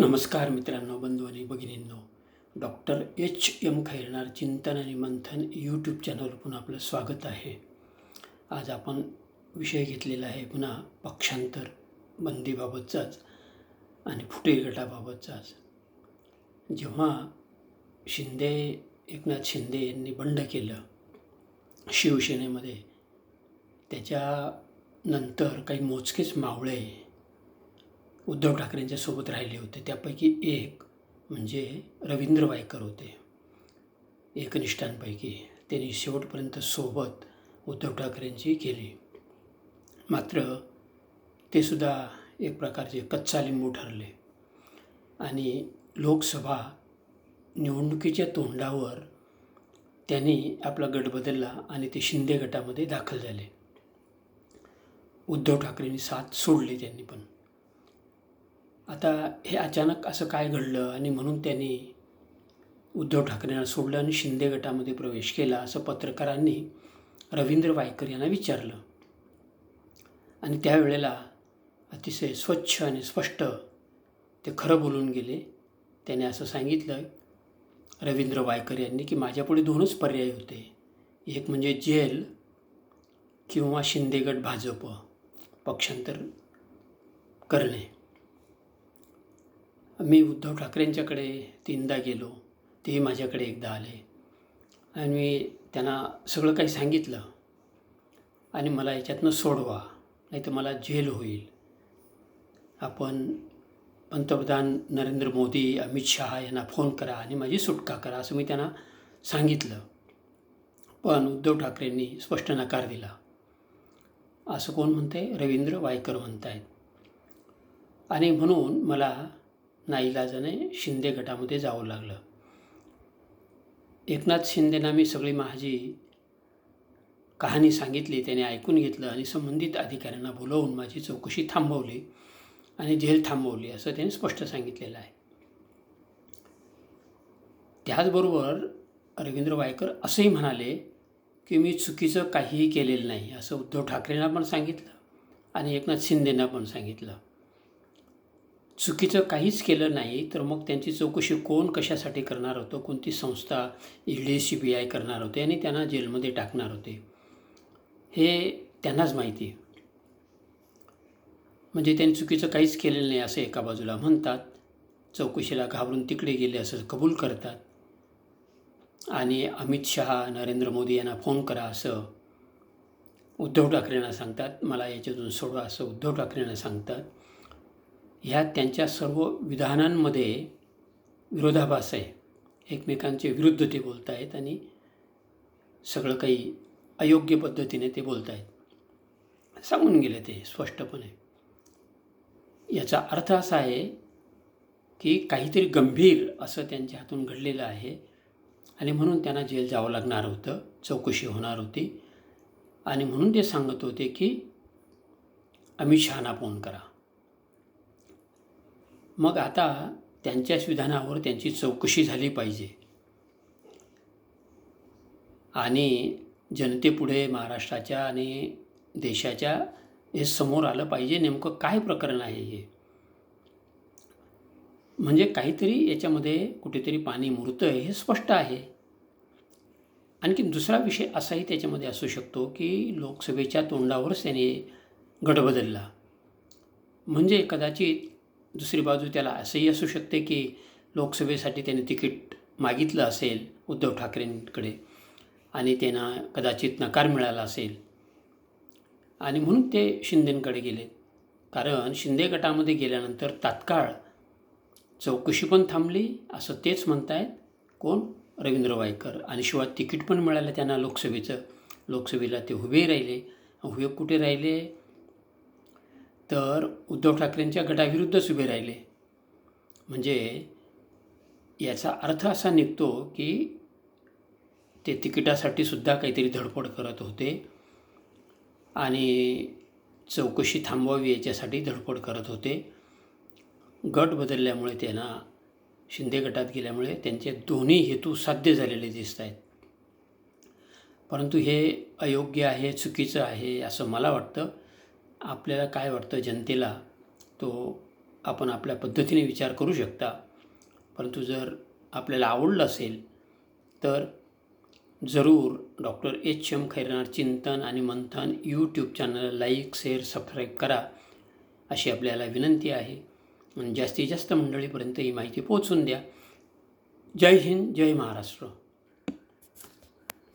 नमस्कार मित्रांनो बंधू आणि भगिनींनो. डॉक्टर एच एम खैरनार चिंतन आणि मंथन यूट्यूब चॅनलवर पुन्हा आपलं स्वागत आहे. आज आपण विषय घेतलेला आहे पुन्हा पक्षांतर बंदीबाबतचाच आणि फुटे गटाबाबतचाच. जेव्हा शिंदे एकनाथ शिंदे यांनी बंड केलं शिवसेनेमध्ये त्याच्यानंतर काही मोजकेच मावळे उद्धव ठाकरेंच्या सोबत राहिले होते. त्यापैकी एक म्हणजे रवींद्र वायकर होते. एकनिष्ठांपैकी त्यांनी शेवटपर्यंत सोबत उद्धव ठाकरेंची केली. मात्र ते सुद्धा एक प्रकारचे कच्चा लिंबू ठरले. आणि लोकसभा निवडणुकीच्या तोंडावर त्यांनी आपला गट बदलला आणि ते शिंदे गटामध्ये दाखल झाले. उद्धव ठाकरेंनी साथ सोडली त्यांनी पण. आता हे अचानक असं काय घडलं आणि म्हणून त्यांनी उद्धव ठाकरेंना सोडलं आणि शिंदे गटामध्ये प्रवेश केला असं पत्रकारांनी रवींद्र वायकर यांना विचारलं. आणि त्यावेळेला अतिशय स्वच्छ आणि स्पष्ट ते खरं बोलून गेले. त्याने असं सांगितलं रवींद्र वायकर यांनी की माझ्यापुढे दोनच पर्याय होते. एक म्हणजे जेल किंवा शिंदेगड भाजप पक्षांतर करणे. मी उद्धव ठाकरेंच्याकडे तीनदा गेलो. तेही माझ्याकडे एकदा आले. आणि मी त्यांना सगळं काही सांगितलं. आणि मला याच्यातनं सोडवा नाही तर मला जेल होईल. आपण पंतप्रधान नरेंद्र मोदी अमित शहा यांना फोन करा आणि माझी सुटका करा असं मी त्यांना सांगितलं. पण उद्धव ठाकरेंनी स्पष्ट नकार दिला. असं कोण म्हणते रवींद्र वायकर म्हणत आहेत आणि म्हणून मला नाईलाजाने शिंदे गटामध्ये जावं लागलं. एकनाथ शिंदेना मी सगळी माझी कहाणी सांगितली त्याने ऐकून घेतलं आणि संबंधित अधिकाऱ्यांना बोलवून माझी चौकशी थांबवली आणि जेल थांबवली असं त्याने स्पष्ट सांगितलेलं आहे. त्याचबरोबर रवींद्र वायकर असंही म्हणाले की मी चुकीचं काहीही केलेलं नाही असं उद्धव ठाकरेंना पण सांगितलं आणि एकनाथ शिंदेना पण सांगितलं. चुकीचं काहीच केलं नाही तर मग त्यांची चौकशी कोण कशासाठी करणार होतं? कोणती संस्था E D C B I करणार होते आणि त्यांना जेलमध्ये टाकणार होते? हे त्यांनाच माहिती आहे. म्हणजे त्यांनी चुकीचं काहीच केलेलं नाही असं एका बाजूला म्हणतात. चौकशीला घाबरून तिकडे गेले असं कबूल करतात. आणि अमित शहा नरेंद्र मोदी यांना फोन करा असं उद्धव ठाकरेंना सांगतात. मला याच्यातून सोडवा असं उद्धव ठाकरेंना सांगतात. ह्या त्यांच्या सर्व विधानांमध्ये विरोधाभास आहे. एकमेकांचे विरुद्ध ते बोलत आहेत आणि सगळं काही अयोग्य पद्धतीने ते बोलत आहेत सांगून गेले ते स्पष्टपणे. याचा अर्थ असा आहे की काहीतरी गंभीर असं त्यांच्या हातून घडलेलं आहे आणि म्हणून त्यांना जेल जावं लागणार होतं चौकशी होणार होती. आणि म्हणून ते सांगत होते की अमित शहाना फोन करा. मग आता त्यांच्याच विधानावर त्यांची चौकशी झाली पाहिजे. आणि जनतेपुढे महाराष्ट्राच्या आणि देशाच्या हे समोर आलं पाहिजे. नेमकं काय प्रकरण आहे हे? म्हणजे काहीतरी याच्यामध्ये कुठेतरी पाणी मुरतं आहे हे स्पष्ट आहे. आणखी दुसरा विषय असाही त्याच्यामध्ये असू शकतो की लोकसभेच्या तोंडावरच त्याने गट बदलला. म्हणजे कदाचित दुसरी बाजू त्याला असंही असू शकते की लोकसभेसाठी त्याने तिकीट मागितलं असेल उद्धव ठाकरेंकडे आणि त्यांना कदाचित नकार मिळाला असेल. आणि म्हणून ते शिंदेंकडे गेले. कारण शिंदे गटामध्ये गेल्यानंतर तात्काळ चौकशी पण थांबली असं तेच म्हणतायत. कोण? रवींद्र वायकर. आणि शिवाय तिकीट पण मिळालं त्यांना लोकसभेचं. लोकसभेला ते उभे राहिले. उभे कुठे राहिले? तर उद्धव ठाकरेंच्या गटाविरुद्धच उभे राहिले. म्हणजे याचा अर्थ असा निघतो की ते तिकिटासाठी सुद्धा काहीतरी धडपड करत होते आणि चौकशी थांबवावी याच्यासाठी धडपड करत होते. गट बदलल्यामुळे त्यांना शिंदे गटात गेल्यामुळे त्यांचे दोन्ही हेतू साध्य झालेले दिसत आहेत. परंतु हे अयोग्य आहे चुकीचं आहे असं मला वाटतं. आपल्याला काय वाटतं जनतेला तो आपण आपल्या पद्धतीने विचार करू शकता. परंतु जर आपल्याला आवडलं असेल तर जरूर डॉक्टर एच एम खैरनार चिंतन आणि मंथन YouTube channel like share subscribe करा अशी आपल्याला विनंती आहे. आणि जास्तीत जास्त मंडळीपर्यंत ही माहिती पोहोचून द्या. जय हिंद जय महाराष्ट्र.